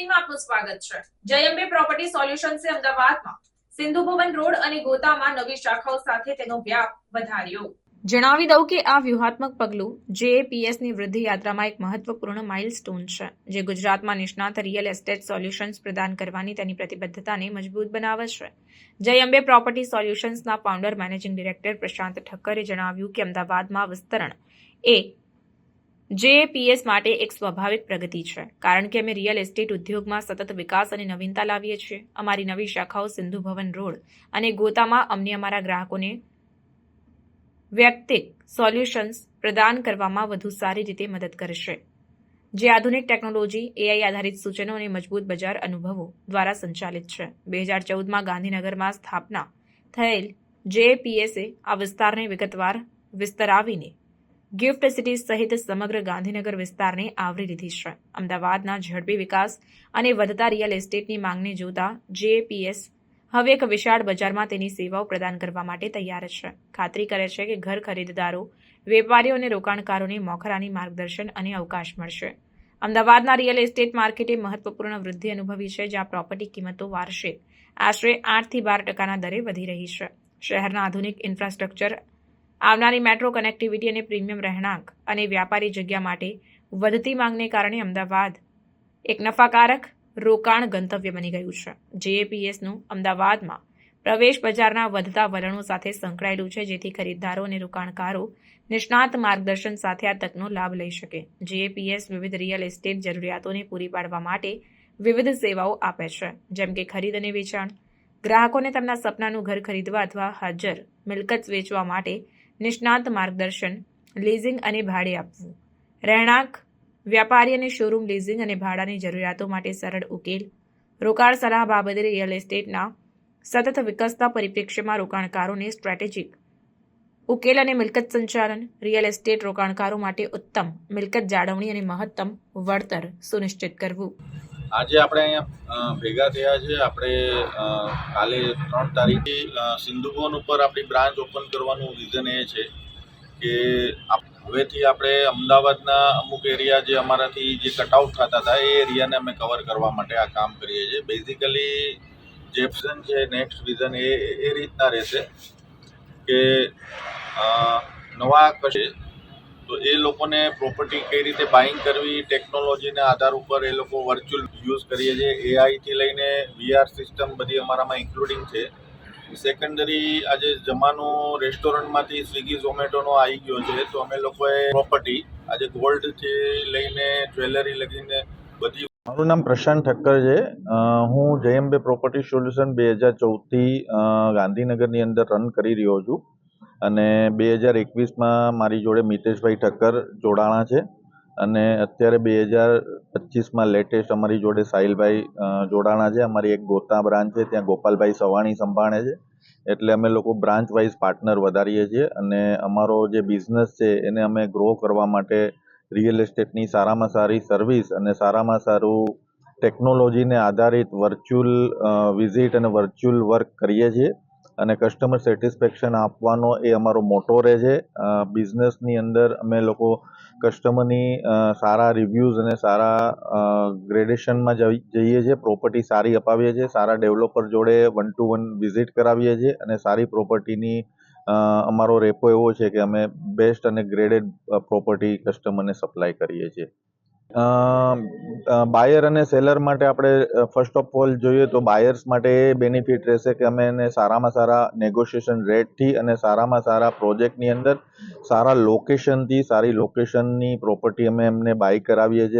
બુલેટિનમાં આપનું સ્વાગત છે. જયંબે પ્રોપર્ટી સોલ્યુશન્સે અમદાવાદમાં સિંધુ ભવન રોડ અને ગોતામાં નવી શાખાઓ સાથે તેનો વ્યાપ વધાર્યો. જણાવી દઉં કે આ વ્યૂહાત્મક પગલું જેએપીએસની વૃદ્ધિ યાત્રામાં એક મહત્વપૂર્ણ માઇલસ્ટોન છે, જે ગુજરાતમાં નિષ્ણાત રિયલ એસ્ટેટ સોલ્યુશન્સ પ્રદાન કરવાની તેની પ્રતિબદ્ધતાને મજબૂત બનાવે છે. જય અંબે પ્રોપર્ટી સોલ્યુશન્સના ફાઉન્ડર મેનેજિંગ ડિરેક્ટર પ્રશાંત ઠક્કરે જણાવ્યું કે અમદાવાદમાં વિસ્તરણ એ જેએપીએસ માટે એક સ્વાભાવિક પ્રગતિ છે, કારણ કે અમે રિયલ એસ્ટેટ ઉદ્યોગમાં સતત વિકાસ અને નવીનતા લાવીએ છીએ. અમારી નવી શાખાઓ સિંધુ ભવન રોડ અને ગોતામાં અમને અમારા ગ્રાહકોને વ્યક્તિક સોલ્યુશન્સ પ્રદાન કરવામાં વધુ સારી રીતે મદદ કરશે. જે આધુનિક ટેકનોલોજી, એઆઈ આધારિત સૂચનો અને મજબૂત બજાર અનુભવો દ્વારા સંચાલિત છે. બે હજાર ચૌદમાં ગાંધીનગરમાં સ્થાપના થયેલ જેએપીએસે આ વિસ્તારને વિગતવાર વિસ્તરાવીને ગિફ્ટ સિટી સહિત સમગ્ર ગાંધીનગર વિસ્તારને આવરી લીધી છે. અમદાવાદના ઝડપી વિકાસ અને વધતા રિયલ એસ્ટેટની માંગને જોતા જેપીએસ હવે એક વિશાળ બજારમાં તેની સેવાઓ પ્રદાન કરવા માટે તૈયાર છે. ખાતરી કરે છે કે ઘર ખરીદદારો, વેપારીઓ અને રોકાણકારોને મોખરાની માર્ગદર્શન અને અવકાશ મળશે. અમદાવાદના રિયલ એસ્ટેટ માર્કેટે મહત્વપૂર્ણ વૃદ્ધિ અનુભવી છે, જ્યાં પ્રોપર્ટી કિંમતો વાર્ષિક આશરે આઠથી બાર ટકાના દરે વધી રહી છે. શહેરના આધુનિક ઇન્ફ્રાસ્ટ્રક્ચર આવનારી મેટ્રો કનેક્ટિવિટી અને પ્રીમિયમ રહેણાંક અને વ્યાપારી જગ્યા માટે વધતી માંગને કારણે અમદાવાદ એક નફાકારક રોકાણ ગંતવ્ય બની ગયું છે. જેએપીએસનું અમદાવાદમાં પ્રવેશ બજારના વધતા વલણો સાથે સંકળાયેલું છે, જેથી ખરીદદારો અને રોકાણકારો નિષ્ણાત માર્ગદર્શન સાથે આ તકનો લાભ લઈ શકે. જેએપીએસ વિવિધ રિયલ એસ્ટેટ જરૂરિયાતોને પૂરી પાડવા માટે વિવિધ સેવાઓ આપે છે, જેમ કે ખરીદ અને વેચાણ. ગ્રાહકોને તેમના સપનાનું ઘર ખરીદવા અથવા હાજર મિલકત વેચવા માટે નિષ્ણાત માર્ગદર્શન લીઝિંગ અને ભાડે આપવું. રહેણાંક, વ્યાપારી અને શોરૂમ લીઝિંગ અને ભાડાની જરૂરિયાતો માટે સરળ ઉકેલ. રોકાણ સલાહ બાબતે રિયલ એસ્ટેટના સતત વિકસતા પરિપ્રેક્ષ્યમાં રોકાણકારોને સ્ટ્રેટેજિક ઉકેલ અને મિલકત સંચાલન. રિયલ એસ્ટેટ રોકાણકારો માટે ઉત્તમ મિલકત જાળવણી અને મહત્તમ વળતર સુનિશ્ચિત કરવું. આજે આપણે અહીંયા ભેગા થયા છે. આપણે કાલે ત્રણ તારીખે સિંધુભવન ઉપર આપણી બ્રાન્ચ ઓપન કરવાનું રીઝન એ છે કે હવેથી આપણે અમદાવાદના અમુક એરિયા જે અમારાથી જે કટઆઉટ થતા હતા, એ એરિયાને અમે કવર કરવા માટે આ કામ કરીએ છીએ. બેઝિકલી જેપ્સન છે નેક્સ્ટ વિઝન એ એ રીતના રહેશે કે નવા કશે તો એ લોકોને પ્રોપર્ટી કઈ રીતે બાઇંગ કરવી ટેકનોલોજીના આધાર ઉપર એ લોકો વર્ચ્યુઅલ યુઝ કરીએ છીએ. એઆઈથી લઈને વીઆર સિસ્ટમ બધી અમારામાં ઇન્ક્લુડિંગ છે. સેકન્ડરી આજે જમાનો રેસ્ટોરન્ટમાંથી સ્વિગી ઝોમેટોનો આવી ગયો છે, તો અમે લોકોએ પ્રોપર્ટી આજે ગોલ્ડથી લઈને જ્વેલરી લગીને બધી મારું નામ પ્રશાંત ઠક્કર છે. હું જયંબે પ્રોપર્ટી સોલ્યુશન બે હજાર ચૌદથી ગાંધીનગરની અંદર રન કરી રહ્યો છું. અને બે હજાર એકવીસમાં મારી જોડે મિતેશભાઈ ઠક્કર જોડાણા છે. અને અત્યારે બે હજાર પચીસમાં લેટેસ્ટ અમારી જોડે સાહિલભાઈ જોડાણા છે. અમારી એક ગોતા બ્રાન્ચ છે, ત્યાં ગોપાલભાઈ સવાણી સંભાળે છે. એટલે અમે લોકો બ્રાન્ચ વાઇઝ પાર્ટનર વધારીએ છીએ અને અમારો જે બિઝનેસ છે એને અમે ગ્રો કરવા માટે રિયલ એસ્ટેટની સારામાં સારી સર્વિસ અને સારામાં સારું ટેકનોલોજીને આધારિત વર્ચ્યુઅલ વિઝિટ અને વર્ચ્યુઅલ વર્ક કરીએ છીએ. અને કસ્ટમર સેટિસ્ફેક્શન આપવાનો એ અમારો મોટો રહે છે. બિઝનેસની અંદર અમે લોકો કસ્ટમરની સારા રિવ્યૂઝ અને સારા ગ્રેડેશનમાં જઈએ છીએ. પ્રોપર્ટી સારી અપાવીએ છીએ. સારા ડેવલપર જોડે વન ટુ વન વિઝિટ કરાવીએ છીએ અને સારી પ્રોપર્ટીની અમારો રેપો એવો છે કે અમે બેસ્ટ અને ગ્રેડેડ પ્રોપર્ટી કસ્ટમરને સપ્લાય કરીએ છીએ. બાયર અને સેલર માટે આપણે ફર્સ્ટ ઓફ ઓલ જોઈએ તો બાયર્સ માટે એ બેનિફિટ રહેશે કે અમે એને સારામાં સારા નેગોશિએશન રેટથી અને સારામાં સારા પ્રોજેક્ટની અંદર સારા લોકેશનથી સારી લોકેશનની પ્રોપર્ટી અમે એમને બાય કરાવીએ છીએ.